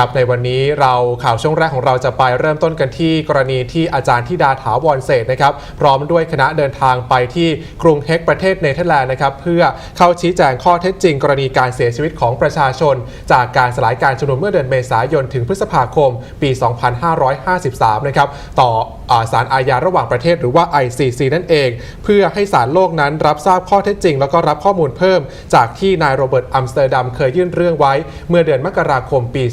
ครับในวันนี้เราข่าวช่วงแรกของเราจะไปเริ่มต้นกันที่กรณีที่อาจารย์ธิดาถาวรเศษนะครับ พร้อมด้วยคณะเดินทางไปที่กรุงเฮกประเทศเนเธอร์แลนด์นะครับ เพื่อเข้าชี้แจงข้อเท็จจริง กรณีการเสียชีวิตของประชาชน จากการสลายการชุมนุมเมื่อเดือนเมษายนถึงพฤษภาคม ปี 2553 นะครับต่อ ศาลอาญาระหว่างประเทศหรือว่า ICC นั่นเอง เพื่อให้ศาลโลกนั้นรับทราบข้อเท็จจริง แล้วก็รับข้อมูลเพิ่ม จากที่นายโรเบิร์ตอัมสเตอร์ดัมเคยยื่นเรื่องไว้ เมื่อเดือนมกราคมปี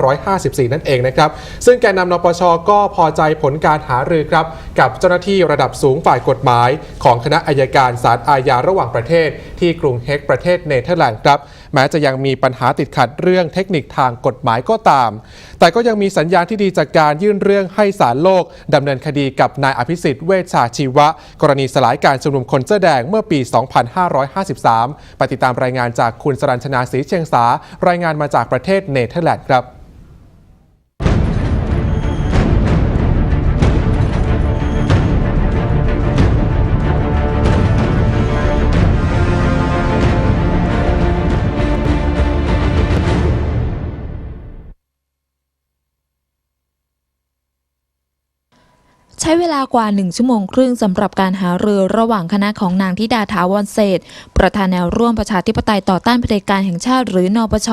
2554 นั่นเองนะครับ ซึ่งแกนนำนปชก็พอใจผลการหารือครับ กับเจ้าหน้าที่ระดับสูงฝ่ายกฎหมาย ของคณะอายการศาลอาญาระหว่างประเทศ ที่กรุงเฮกประเทศเนเธอร์แลนด์ครับ แม้จะยังมีปัญหาติดขัดเรื่องเทคนิคทางกฎหมายก็ตาม แต่ก็ยังมีสัญญาณที่ดีจากการยื่นเรื่องให้ศาลโลกดำเนินคดีกับนายอภิสิทธิ์เวชชาชีวะ กรณีสลายการชุมนุมคนเสื้อแดงเมื่อปี 2553 ไปติดตามรายงานจากคุณสรัญชนาศรีเชียงสา รายงานมาจากประเทศเนเธอร์แลนด์ครับ ใช้เวลากว่า 1 ชั่วโมงครึ่งสำหรับการหารือระหว่างคณะของนางธิดาถาวรเศษประธานแนวร่วมประชาธิปไตยต่อต้านเผด็จการแห่งชาติหรือนปช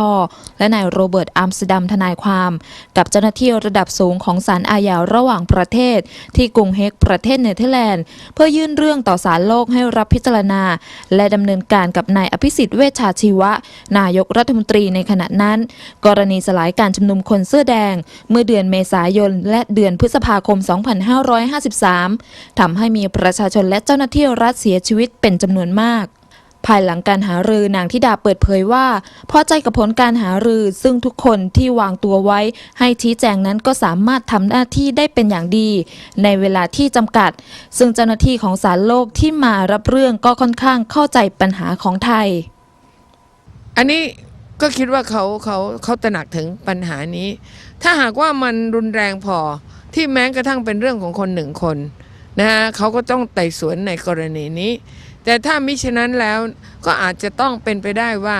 และนายโรเบิร์ตอัมส์ดัมทนายความ กับเจ้าหน้าที่ระดับสูงของศาลอาญาระหว่างประเทศ ที่กรุงเฮกประเทศเนเธอร์แลนด์ เพื่อยื่นเรื่องต่อศาลโลกให้รับพิจารณา และดำเนินการกับนายอภิสิทธิ์เวชชาชีวะ นายกรัฐมนตรีในขณะนั้น กรณีสลายการชุมนุมคนเสื้อแดง เมื่อเดือนเมษายนและเดือนพฤษภาคม 2500 2553 ทำให้มีประชาชนและเจ้าหน้าที่รัฐเสียชีวิตเป็นจำนวนมากภายหลังการหารือนางธิดาเปิดเผยว่าพอใจกับผลการหารือซึ่งทุกคนที่วางตัวไว้ ให้ชี้แจงนั้นก็สามารถทำหน้าที่ได้เป็นอย่างดี ในเวลาที่จำกัด ซึ่งเจ้าหน้าที่ของศาลโลกที่มารับเรื่องก็ค่อนข้างเข้าใจปัญหาของไทย อันนี้ก็คิดว่าเขาเขาเขาตระหนักถึงปัญหานี้ ถ้าหากว่ามันรุนแรงพอ ที่แม้กระทั่งเป็นเรื่องของคนหนึ่งคนนะฮะเขาก็ต้องไต่สวนในกรณีนี้ แต่ถ้ามิฉะนั้นแล้วก็อาจจะต้องเป็นไปได้ว่า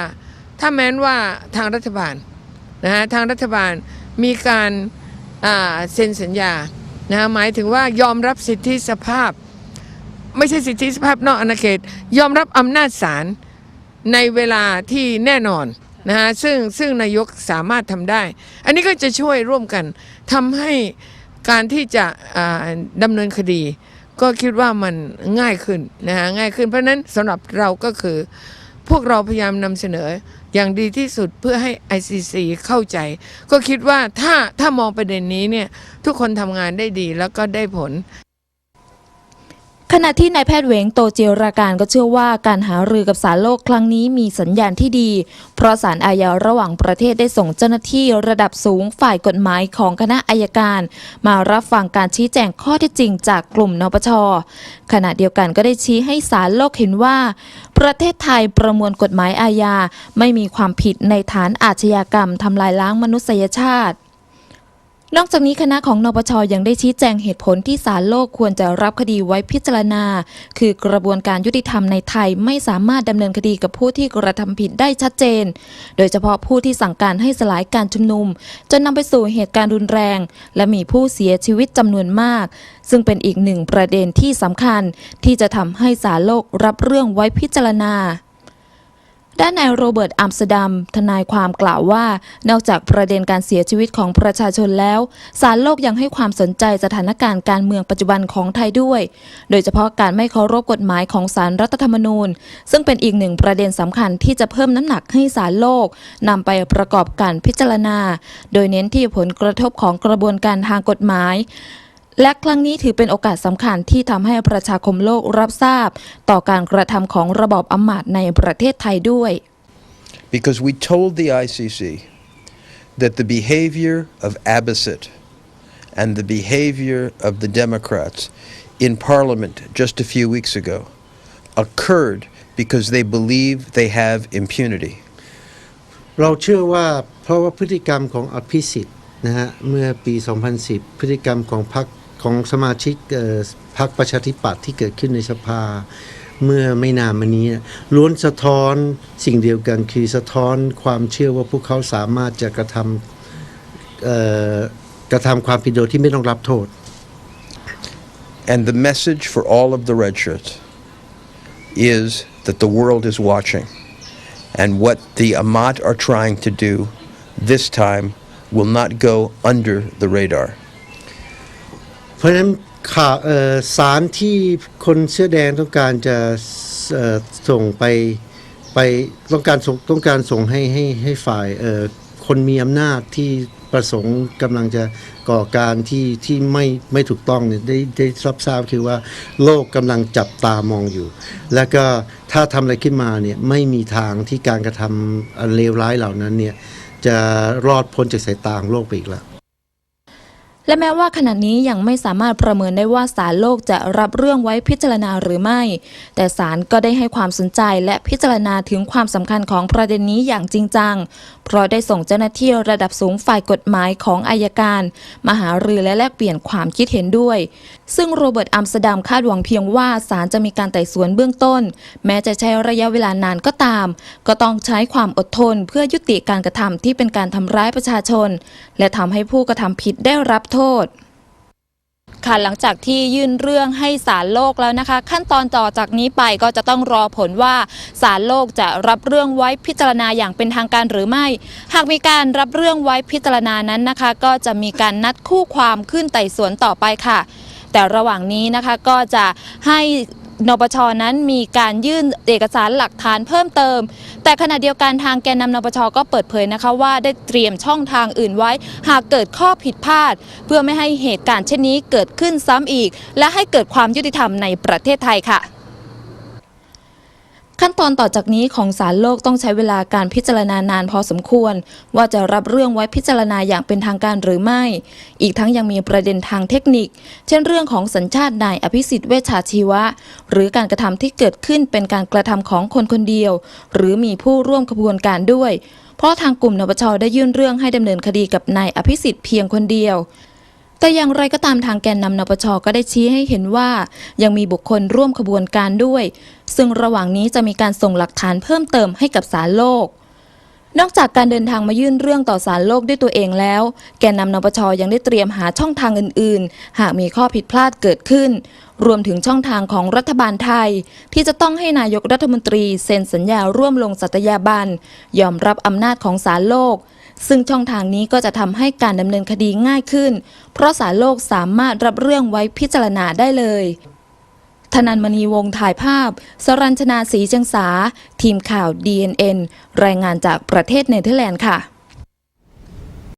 ถ้าแม้นว่าทางรัฐบาลนะฮะทางรัฐบาลมีการเซ็นสัญญานะฮะหมายถึงว่ายอมรับสิทธิสภาพ ไม่ใช่สิทธิสภาพนอกอาณาเขต ยอมรับอำนาจศาลในเวลาที่แน่นอนนะฮะซึ่งซึ่งนายกสามารถทำได้ อันนี้ก็จะช่วยร่วมกันทำให้ การที่จะอ่าดำเนินคดี ก็คิดว่ามันง่ายขึ้นนะฮะง่ายขึ้นเพราะฉะนั้นสำหรับเราก็คือ พวกเราพยายามนำเสนออย่างดีที่สุดเพื่อให้ ICC เข้าใจ ก็คิดว่าถ้าถ้ามองประเด็นนี้เนี่ยทุกคนทำงานได้ดีแล้วก็ได้ผล ขณะที่นายแพทย์เวงโตเจียราการก็เชื่อว่าการหารือกับศาลโลกครั้งนี้มีสัญญาณที่ดี เพราะศาลอาญาระหว่างประเทศได้ส่งเจ้าหน้าที่ระดับสูงฝ่ายกฎหมายของคณะอายการ มารับฟังการชี้แจงข้อเท็จจริงจากกลุ่มนปช ขณะเดียวกันก็ได้ชี้ให้ศาลโลกเห็นว่า ประเทศไทยประมวลกฎหมายอาญาไม่มีความผิดในฐานอาชญากรรมทำลายล้างมนุษยชาติ นอกจากนี้คณะของนปชยังได้ชี้แจงเหตุผลที่ศาลโลกควรจะรับคดีไว้พิจารณา คือกระบวนการยุติธรรมในไทยไม่สามารถดำเนินคดีกับผู้ที่กระทำผิดได้ชัดเจน โดยเฉพาะผู้ที่สั่งการให้สลายการชุมนุม จนนำไปสู่เหตุการณ์รุนแรง และมีผู้เสียชีวิตจำนวนมาก ซึ่งเป็นอีกหนึ่งประเด็นที่สำคัญ ที่จะทำให้ศาลโลกรับเรื่องไว้พิจารณา ด้านนายโรเบิร์ตอัมส์ดัมทนายความกล่าวว่า นอกจากประเด็นการเสียชีวิตของประชาชนแล้วศาลโลกยังให้ความสนใจสถานการณ์การเมืองปัจจุบันของไทยด้วย โดยเฉพาะการไม่เคารพกฎหมายของศาลรัฐธรรมนูญ ซึ่งเป็นอีกหนึ่งประเด็นสำคัญที่จะเพิ่มน้ำหนักให้ศาลโลกนำไปประกอบการพิจารณา โดยเน้นที่ผลกระทบของกระบวนการทางกฎหมาย และครั้งนี้ถือเป็นโอกาสสำคัญที่ทำให้ประชาคมโลกรับทราบ ต่อการกระทำของระบอบอำมาตย์ในประเทศไทยด้วย because we told the ICC that the behavior of Abbasid and the behavior of the Democrats in Parliament just a few weeks ago occurred because they believe they have impunity. เราเชื่อว่าเพราะว่าพฤติกรรมของอภิสิทธิ์นะฮะเมื่อปี 2010 พฤติกรรมของพรรค ของสมาชิกพรรคประชาธิปัตย์ที่เกิดขึ้นในสภาเมื่อไม่นานมานี้ล้วนสะท้อนสิ่งเดียวกันคือสะท้อนความเชื่อว่าพวกเขาสามารถจะกระทเอ่อกระทำความผิดโดยที่ไม่ต้องรับโทษ And the message for all of the red shirts is that the world is watching. And what the Amat are trying to do this time will not go under the radar. เพราะฉะนั้นข่าวสารที่คนเสื้อแดงต้องการจะส่งไปไปต้องการส่งต้องการส่งให้ให้ให้ฝ่ายคนมีอำนาจที่ประสงค์กำลังจะก่อการที่ที่ไม่ไม่ถูกต้องเนี่ยได้ได้รับทราบคือว่าโลกกำลังจับตามองอยู่ แล้วก็ถ้าทำอะไรขึ้นมาเนี่ยไม่มีทางที่การกระทำอันเลวร้ายเหล่านั้นเนี่ยจะรอดพ้นจากสายตาของโลกไปอีกแล้ว และแม้ว่าขณะนี้ยังไม่สามารถประเมินได้ว่าศาลโลกจะรับเรื่องไว้พิจารณาหรือไม่ แต่ศาลก็ได้ให้ความสนใจและพิจารณาถึงความสำคัญของประเด็นนี้อย่างจริงจัง เพราะได้ส่งเจ้าหน้าที่ระดับสูงฝ่ายกฎหมายของอายการ มาหารือและแลกเปลี่ยนความคิดเห็นด้วย ซึ่งโรเบิร์ตอัมส์ดัมคาดหวังเพียงว่าศาลจะมีการไต่สวนเบื้องต้น แม้จะใช้ระยะเวลานานก็ตาม ก็ต้องใช้ความอดทนเพื่อยุติการกระทำที่เป็นการทำร้ายประชาชน และทำให้ผู้กระทำผิดได้รับโทษ ค่ะหลังจากที่ยื่นเรื่องให้ศาลโลกแล้วนะคะ ขั้นตอนต่อจากนี้ไปก็จะต้องรอผลว่าศาลโลกจะรับเรื่องไว้พิจารณาอย่างเป็นทางการหรือไม่ หากมีการรับเรื่องไว้พิจารณานั้นนะคะ ก็จะมีการนัดคู่ความขึ้นไต่สวนต่อไปค่ะแต่ระหว่างนี้นะคะก็จะให้ นปชนั้นมีการยื่นเอกสารหลักฐานเพิ่มเติม แต่ขณะเดียวกันทางแกนนำนปชก็เปิดเผยนะคะว่าได้เตรียมช่องทางอื่นไว้ หากเกิดข้อผิดพลาด เพื่อไม่ให้เหตุการณ์เช่นนี้เกิดขึ้นซ้ำอีก และให้เกิดความยุติธรรมในประเทศไทยค่ะ ขั้นตอนต่อจากนี้ของศาลโลกต้องใช้เวลาการพิจารณานานพอสมควร ว่าจะรับเรื่องไว้พิจารณาอย่างเป็นทางการหรือไม่ อีกทั้งยังมีประเด็นทางเทคนิค เช่นเรื่องของสัญชาตินายอภิสิทธิ์เวชชาชีวะ หรือการกระทำที่เกิดขึ้นเป็นการกระทำของคนคนเดียว หรือมีผู้ร่วมขบวนการด้วย เพราะทางกลุ่มนปชได้ยื่นเรื่องให้ดำเนินคดีกับนายอภิสิทธิ์เพียงคนเดียว แต่อย่างไรก็ตามทางแกนนำนปชก็ได้ชี้ให้เห็นว่า ยังมีบุคคลร่วมขบวนการด้วย ซึ่งระหว่างนี้จะมีการส่งหลักฐานเพิ่มเติมให้กับศาลโลก นอกจากการเดินทางมายื่นเรื่องต่อศาลโลกด้วยตัวเองแล้ว แกนนำนปชยังได้เตรียมหาช่องทางอื่น ๆ หากมีข้อผิดพลาดเกิดขึ้น รวมถึงช่องทางของรัฐบาลไทย ที่จะต้องให้นายกรัฐมนตรีเซ็นสัญญาร่วมลงสัตยาบันยอมรับอำนาจของศาลโลก ซึ่งช่องทางนี้ก็จะทำให้การดำเนินคดีง่ายขึ้น เพราะศาลโลกสามารถรับเรื่องไว้พิจารณาได้เลย ธนันมณีวงถ่ายภาพ สรัญชนาศีจังสา ทีมข่าว DNN รายงานจากประเทศเนเธอร์แลนด์ค่ะ